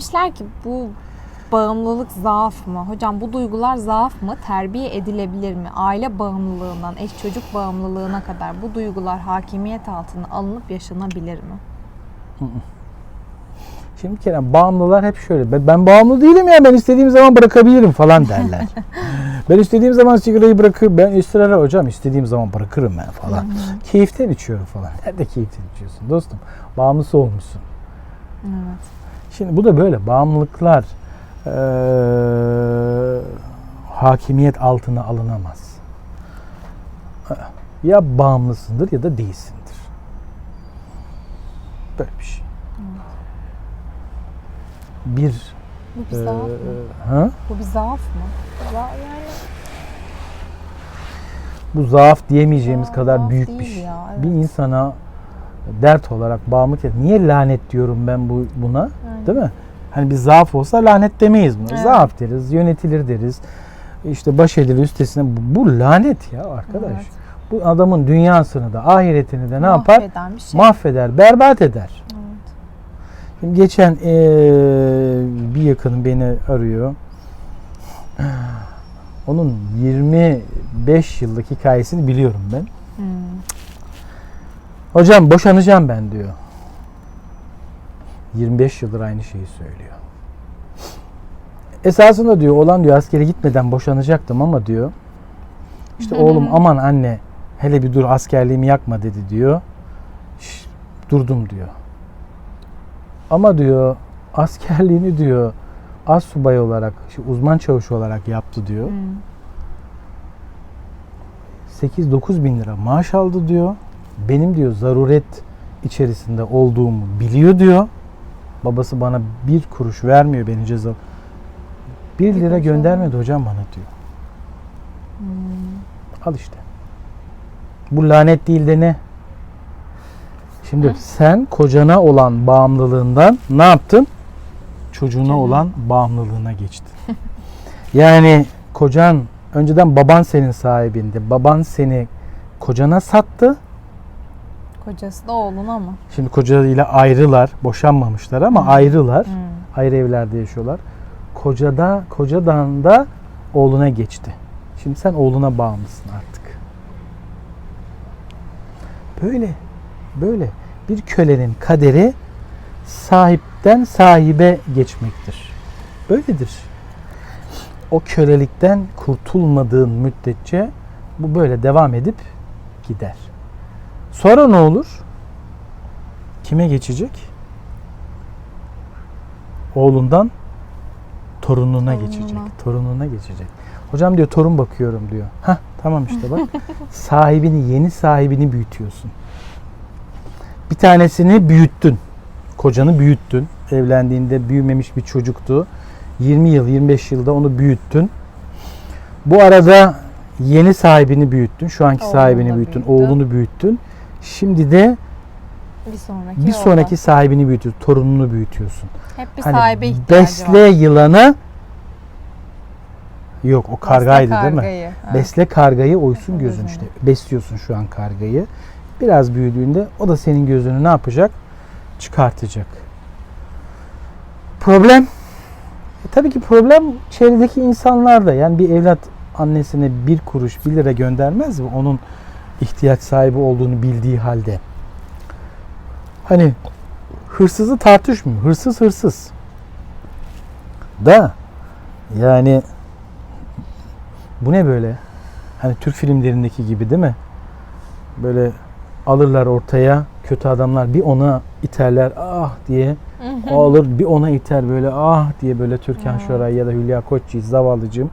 Demişler ki bu bağımlılık zaaf mı? Hocam bu duygular zaaf mı? Terbiye edilebilir mi? Aile bağımlılığından eş çocuk bağımlılığına kadar bu duygular hakimiyet altına alınıp yaşanabilir mi? Şimdi bir kere bağımlılar hep şöyle. Ben, ben bağımlı değilim ya ben istediğim zaman bırakabilirim falan derler. ben istediğim zaman sigarayı bırakırım. Ben ısrarla hocam istediğim zaman bırakırım ben falan. Keyiften içiyorum falan. Nerede keyiften içiyorsun dostum? Bağımlısı olmuşsun. Evet. Şimdi bu da böyle bağımlılıklar eee, hakimiyet altına alınamaz. Ya bağımlısındır ya da değilsindir. Böyle bir şey. Bir Bu bir zaaf mı? ha? Bu bir zaaf mı? Yani bu zaaf diyemeyeceğimiz Zaaf kadar büyük bir şey. ya, evet. Bir insana dert olarak bağımlılık et. Niye lanet diyorum ben bu buna? Değil mi? Hani bir zaaf olsa lanet demeyiz buna. Evet. Zaaf deriz, yönetilir deriz. İşte baş edilir üstesine. Bu, bu lanet ya arkadaş. Evet. Bu adamın dünyasını da ahiretini de ne yapar? Mahveden bir şey. Mahveder, berbat eder. Evet. Şimdi geçen eee, bir yakınım beni arıyor. Onun 25 yıllık hikayesini biliyorum ben. Hmm. Hocam boşanacağım ben diyor. 25 yıldır aynı şeyi söylüyor. Esasında diyor olan diyor askere gitmeden boşanacaktım ama diyor. İşte oğlum aman anne hele bir dur askerliğimi yakma dedi diyor. Şş, durdum diyor. Ama diyor askerliğini diyor az subay olarak, işte uzman çavuş olarak yaptı diyor. Hmm. 8-9 bin lira maaş aldı diyor. Benim diyor zaruret içerisinde olduğumu biliyor diyor. Babası bana bir kuruş vermiyor beni ceza. Bir lira kuruş göndermedi hocam bana diyor. Hmm. Al işte. Bu lanet değil de ne? Şimdi sen kocana olan bağımlılığından ne yaptın? Çocuğuna Çocuğuna. olan bağımlılığına geçtin. yani kocan önceden baban senin sahibindi. Baban seni kocana sattı. Kocası da oğluna mı? Şimdi kocasıyla ayrılar. Boşanmamışlar ama Hı. ayrılar. Hmm. Ayrı evlerde yaşıyorlar. Kocada, kocadan da oğluna geçti. Şimdi sen oğluna bağımlısın artık. Böyle, böyle. Bir kölenin kaderi sahipten sahibe geçmektir. Böyledir. O kölelikten kurtulmadığın müddetçe bu böyle devam edip gider. Sonra ne olur? Kime geçecek? Oğlundan torununa Torununa. geçecek. Torununa geçecek. Hocam diyor torun bakıyorum diyor. Hah tamam işte bak. sahibini, yeni sahibini büyütüyorsun. Bir tanesini büyüttün. Kocanı büyüttün. Evlendiğinde büyümemiş bir çocuktu. 20 yıl, 25 yılda onu büyüttün. Bu arada yeni sahibini büyüttün. Şu anki Oğlunu sahibini büyüttün. büyüttün. Oğlunu büyüttün. Şimdi de Bir sonraki bir sonraki sahibini büyütüyorsun. Torununu büyütüyorsun. Hep bir Hani sahibe ihtiyacı besle var. yılanı Yok o kargaydı Besle değil mi? Evet. Besle kargayı oysun Besle gözün işte. Besliyorsun şu an kargayı. Biraz büyüdüğünde o da senin gözünü ne yapacak? Çıkartacak. Problem? E, tabii ki problem çevredeki insanlarda. Yani bir evlat annesine bir kuruş, bir lira göndermez mi? Onun ihtiyaç sahibi olduğunu bildiği halde. Hani hırsızı tartışmıyor. Hırsız hırsız. Da yani bu ne böyle? Hani Türk filmlerindeki gibi değil mi? Böyle alırlar ortaya kötü adamlar bir ona iterler ah diye. O alır bir ona iter böyle ah diye böyle Türkan. Şoray ya da Hülya Koçyiğit zavallıcım.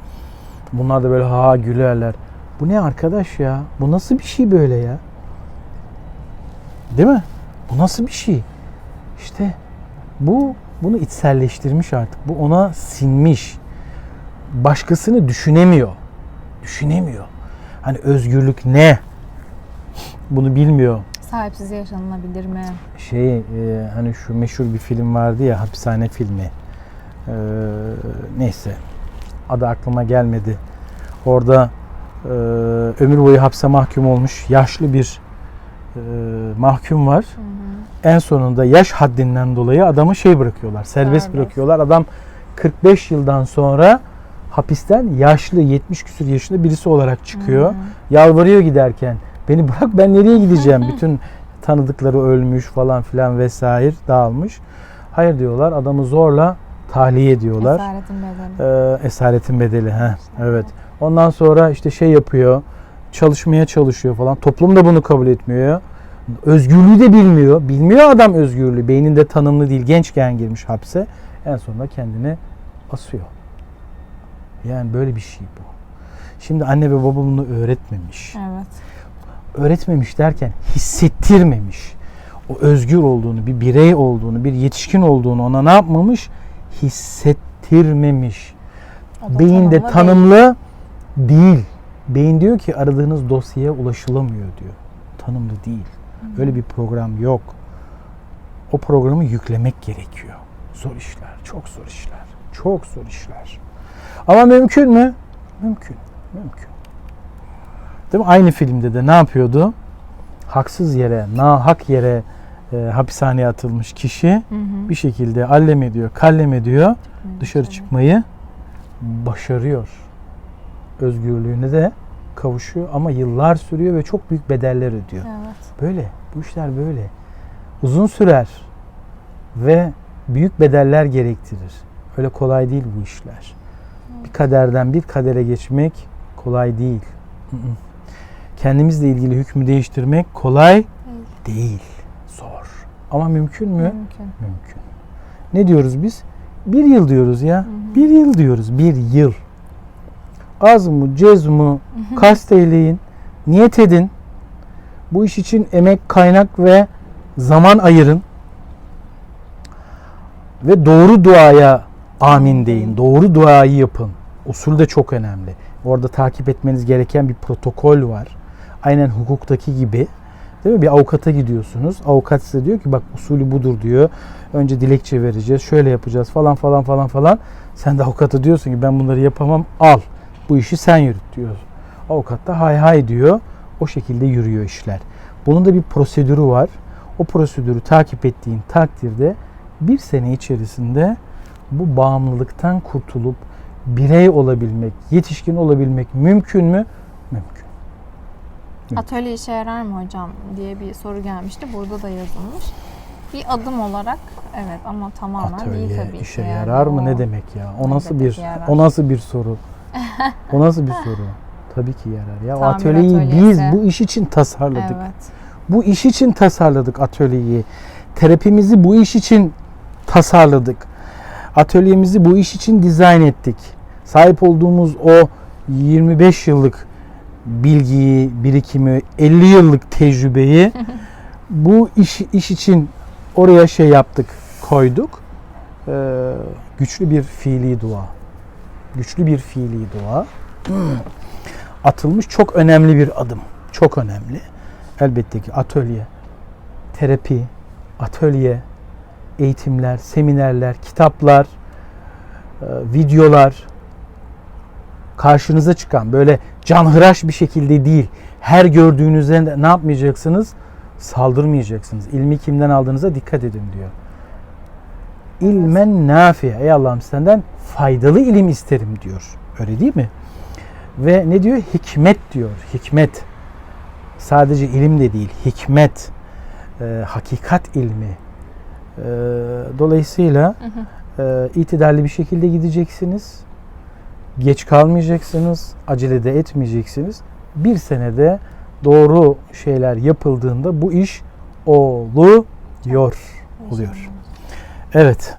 Bunlar da böyle ha gülerler. Bu ne arkadaş ya? Bu nasıl bir şey böyle ya? Değil mi? Bu nasıl bir şey? İşte bu bunu içselleştirmiş artık. Bu ona sinmiş. Başkasını düşünemiyor. Düşünemiyor. Hani özgürlük ne? Bunu bilmiyor. Sahipsiz yaşanılabilir mi? Şey e, hani şu meşhur bir film vardı ya hapishane filmi. Ee, neyse adı aklıma gelmedi. Orada e, ömür boyu hapse mahkum olmuş yaşlı bir e, mahkum var. Hı hı. En sonunda yaş haddinden dolayı adamı şey bırakıyorlar. Serbest, Serbest. bırakıyorlar. Adam 45 yıldan sonra hapisten yaşlı 70 küsur yaşında birisi olarak çıkıyor. Yalvarıyor giderken. Beni bırak ben nereye gideceğim? Bütün tanıdıkları ölmüş falan filan vesaire dağılmış. Hayır diyorlar. Adamı zorla tahliye ediyorlar. Esaretin bedeli. Ee, esaretin bedeli. Heh, evet. Ondan sonra işte şey yapıyor. Çalışmaya çalışıyor falan. Toplum da bunu kabul etmiyor. Özgürlüğü de bilmiyor. Bilmiyor adam özgürlüğü. Beyninde tanımlı değil. Gençken girmiş hapse. En sonunda kendini asıyor. Yani böyle bir şey bu. Şimdi anne ve baba bunu öğretmemiş. Evet. Öğretmemiş derken hissettirmemiş. O özgür olduğunu, bir birey olduğunu, bir yetişkin olduğunu ona ne yapmamış? Hissettirmemiş. O da Beyinde tanımlı değil. Beyin diyor ki aradığınız dosyaya ulaşılamıyor diyor. Tanımlı değil. Öyle bir program yok. O programı yüklemek gerekiyor. Zor işler, çok zor işler. Çok zor işler. Ama mümkün mü? Mümkün. Mümkün. Değil mi? Aynı filmde de ne yapıyordu? Haksız yere, nahak yere e, hapishaneye atılmış kişi Hı hı. bir şekilde allem ediyor, kallem ediyor dışarı Tabii. çıkmayı başarıyor. Özgürlüğüne de kavuşuyor ama yıllar sürüyor ve çok büyük bedeller ödüyor. Evet. Böyle. Bu işler böyle. Uzun sürer ve büyük bedeller gerektirir. Öyle kolay değil bu işler. Bir kaderden bir kadere geçmek kolay değil. Hı hı. Kendimizle ilgili hükmü değiştirmek kolay değil. Ama mümkün mü? Mümkün. Mümkün. Ne diyoruz biz? Bir yıl diyoruz ya. Bir yıl diyoruz. Bir yıl. Az mı, cez mu, kast eyleyin, niyet edin. Bu iş için emek, kaynak ve zaman ayırın. Ve doğru duaya amin deyin. Doğru duayı yapın. Usul de çok önemli. Orada takip etmeniz gereken bir protokol var. Aynen hukuktaki gibi. Değil mi? Bir avukata gidiyorsunuz. Avukat size diyor ki bak usulü budur diyor. Önce dilekçe vereceğiz. Şöyle yapacağız falan falan falan falan. Sen de avukata diyorsun ki ben bunları yapamam. Al. Bu işi sen yürüt diyor. Avukat da hay hay diyor. O şekilde yürüyor işler. Bunun da bir prosedürü var. O prosedürü takip ettiğin takdirde bir sene içerisinde bu bağımlılıktan kurtulup birey olabilmek, yetişkin olabilmek mümkün mü? Mümkün. Atölye işe yarar mı hocam diye bir soru gelmişti. Burada da yazılmış. Bir adım olarak evet ama tamamen değil Atölye tabii işe ki. yani yarar mı o- ne demek ya? O nasıl bir yarar. o nasıl bir soru? O nasıl bir soru? Tabii ki yarar ya. O Tamir atölyeyi biz atölyesi. bu iş için tasarladık. Evet. Bu iş için tasarladık atölyeyi. Terapimizi bu iş için tasarladık. Atölyemizi bu iş için dizayn ettik. Sahip olduğumuz o 25 yıllık bilgiyi, birikimi, 50 yıllık tecrübeyi bu iş iş için oraya şey yaptık, koyduk. Ee, güçlü bir fiili dua. Güçlü bir fiili dua. Atılmış çok önemli bir adım. Çok önemli. Elbette ki atölye, terapi, atölye, eğitimler, seminerler, kitaplar, e, videolar karşınıza çıkan böyle canhıraş bir şekilde değil. Her gördüğünüzde de ne yapmayacaksınız? Saldırmayacaksınız. İlmi kimden aldığınıza dikkat edin diyor. İlmen nafiye. Ey Allah'ım senden faydalı ilim isterim diyor. Öyle değil mi? Ve ne diyor? Hikmet diyor. Hikmet. Sadece ilim de değil. Hikmet. e, hakikat ilmi. E, dolayısıyla e, itidalli bir şekilde gideceksiniz. Geç kalmayacaksınız. Acele de etmeyeceksiniz. Bir senede doğru şeyler yapıldığında bu iş oluyor. Oluyor. Evet.